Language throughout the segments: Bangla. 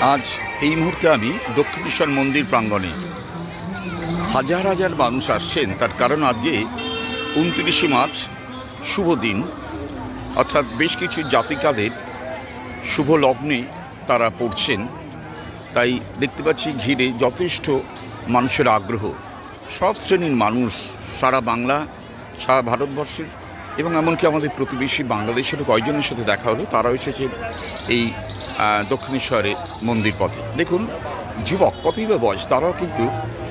আজ এই মুহূর্তে আমি দক্ষিণেশ্বর মন্দির প্রাঙ্গণে। হাজার হাজার মানুষ আসছেন, তার কারণ আজকে উনত্রিশে মার্চ, শুভ দিন। অর্থাৎ বেশ কিছু জাতিকাদের শুভ লগ্নে তারা পড়ছেন। তাই দেখতে পাচ্ছি ঘিরে যথেষ্ট মানুষের আগ্রহ। সব শ্রেণির মানুষ, সারা বাংলা, সারা ভারতবর্ষের এবং এমনকি আমাদের প্রতিবেশী বাংলাদেশেরও কয়েকজনের সাথে দেখা হলো, তারাও এসেছে এই দক্ষিণেশ্বরে মন্দির পথে। দেখুন, যুবক, কতই বা বয়স, তারাও কিন্তু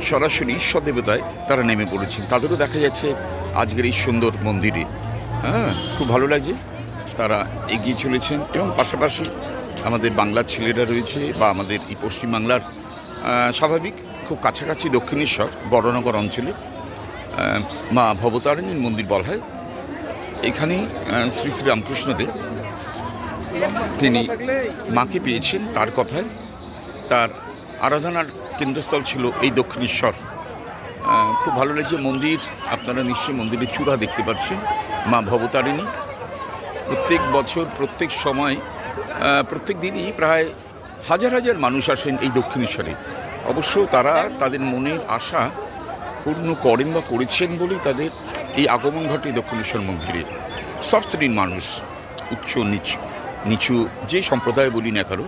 সরাসরি ঈশ্বর দেবতায় তারা নেমে পড়েছেন। তাদেরও দেখা যাচ্ছে আজকের এই সুন্দর মন্দিরে। হ্যাঁ খুব ভালো লাগছে তারা এগিয়ে চলেছেন এবং পাশাপাশি আমাদের বাংলার ছেলেরা রয়েছে বা আমাদের এই পশ্চিমবাংলার স্বাভাবিক খুব কাছাকাছি দক্ষিণেশ্বর, বড়নগর অঞ্চলে মা ভবতারিণীর মন্দির বলা হয়। এখানেই শ্রী শ্রী রামকৃষ্ণদেব তিনি মাকে পেয়েছেন তার কথায়। তার আরাধনার কেন্দ্রস্থল ছিল এই দক্ষিণেশ্বর। খুব ভালো লাগছে মন্দির। আপনারা নিশ্চয়ই মন্দিরের চূড়া দেখতে পাচ্ছেন, মা ভবতারিণী। প্রত্যেক বছর, প্রত্যেক সময় প্রত্যেক দিনই প্রায় হাজার হাজার মানুষ আসেন এই দক্ষিণেশ্বরে। অবশ্য তারা তাদের মনের আশা পূর্ণ করেন বা করেছেন বলেই তাদের এই আগমন ঘটে দক্ষিণেশ্বর মন্দিরে। সব শ্রেণির মানুষ উচ্চ নিচু। নিচু যে সম্প্রদায় বলি না কারও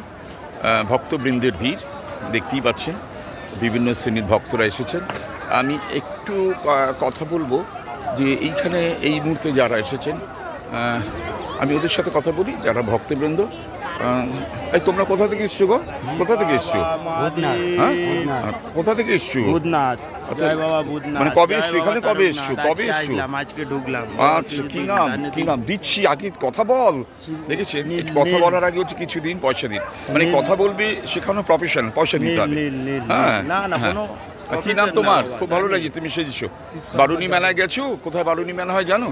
ভক্তবৃন্দের ভিড় দেখতেই পাচ্ছেন, বিভিন্ন শ্রেণির ভক্তরা এসেছেন। আমি একটু কথা বলব যে এইখানে এই মুহূর্তে যারা এসেছেন আমি ওদের সাথে কথা বলি, যারা ভক্তবৃন্দ। এই তোমরা কোথা থেকে এসছো গো? কোথা থেকে এসছো? হ্যাঁ? কোথা থেকে এসছো? বুধনাথ। আচ্ছা, জয় বাবা বুধনাথ। মানে কবে জয় এসছো? এখানে কবে এসছো? কবে এসছো? আজকে ঢুকলাম। আচ্ছা কি নাম? কি নাম? দিচ্ছি আগে কথা বল। এই কথা বলার আগে হচ্ছে কিছুদিন পয়সা দিন। মানে কথা বলবি সেখানে প্রফেশন পয়সা দিতে হবে। হ্যাঁ, না না হ্যাঁ। কোনো কি নাম তোমার? খুব ভালো। লাগছে তুমি সেজেছো। বারুনি মেলায় গেছো? কোথায় বারুনি মেলা হয় জানো?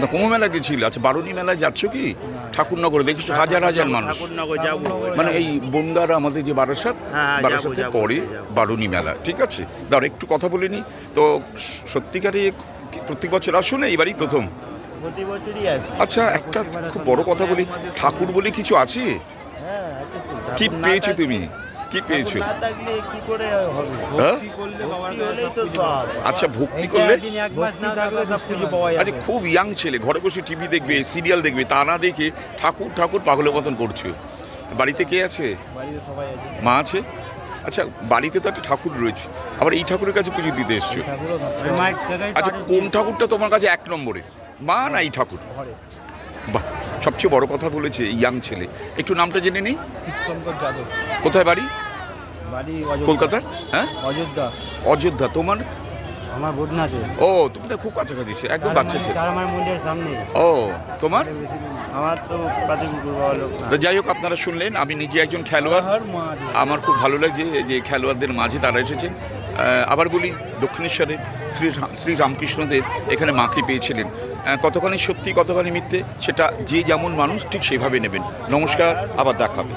না কুম্ভ মেলা গেছিল? আচ্ছা বারুনি মেলায় যাচ্ছ কি? ঠাকুরনগরে দেখেছ? হাজার হাজার মানুষ। মানে এই বন্দার আমাদের যে বারাসাত হ্যাঁ, বারাসাতে পরে। বারুনি মেলা ঠিক আছে? দাঁড়া একটু কথা বলে নি। তো সত্যিকারে প্রত্যেক বছর আসো না? এবারই প্রথম? প্রতি বছরই আসি। আচ্ছা একটা খুব বড় কথা বলি। ঠাকুর বলে কিছু আছে? হ্যাঁ কি পেয়েছ তুমি? কি ঠাকুর পেয়েছ না থাকলে কি করে হবে? হ্যাঁ? ভক্তি হলেই তো সব আচ্ছা ভক্তি করলে? ভক্তি থাকলে সব কিছু পাওয়া আচ্ছা খুব ইয়াং ছেলে ঘরে বসে টিভি দেখবে সিরিয়াল দেখবে তা না দেখে ঠাকুর ঠাকুর পাগলের মতন করছ। বাড়িতে কে আছে? বাড়িতে সবাই আছে। মা আছে? আচ্ছা বাড়িতে তো একটা ঠাকুর রয়েছে। আবার এই ঠাকুরের কাছে পুজো দিতে এসছো? আচ্ছা কোন ঠাকুরটা তোমার কাছে এক নম্বরে? মা না এই ঠাকুর? সবচেয়ে বড় কথা বলেছে ইয়াং ছেলে। একটু নামটা জেনে নেই? শিবশঙ্কর যাদব। কোথায় বাড়ি? বাড়ি অযোধ্যা। কলকাতা হ্যাঁ? অযোধ্যা। অযোধ্যা তোমার? আমার বুধনাথে ও তুমি তো খুব কাছাকাছি একদম বাচ্চা ছেলে। আমার মন্দিরের সামনে। ও তোমার? আমার তো যাই হোক আপনারা শুনলেন আমি নিজে একজন খেলোয়াড়। আমার খুব ভালো লাগছে যে খেলোয়াড়দের মাঝে তারা এসেছেন। আবার বলি দক্ষিণেশ্বরে শ্রী শ্রী রামকৃষ্ণদেব এখানে মাকে পেয়েছিলেন। কতখানি সত্যি, কতখানি মিথ্যে, সেটা যে যেমন মানুষ ঠিক সেভাবে নেবেন। নমস্কার, আবার দেখাবে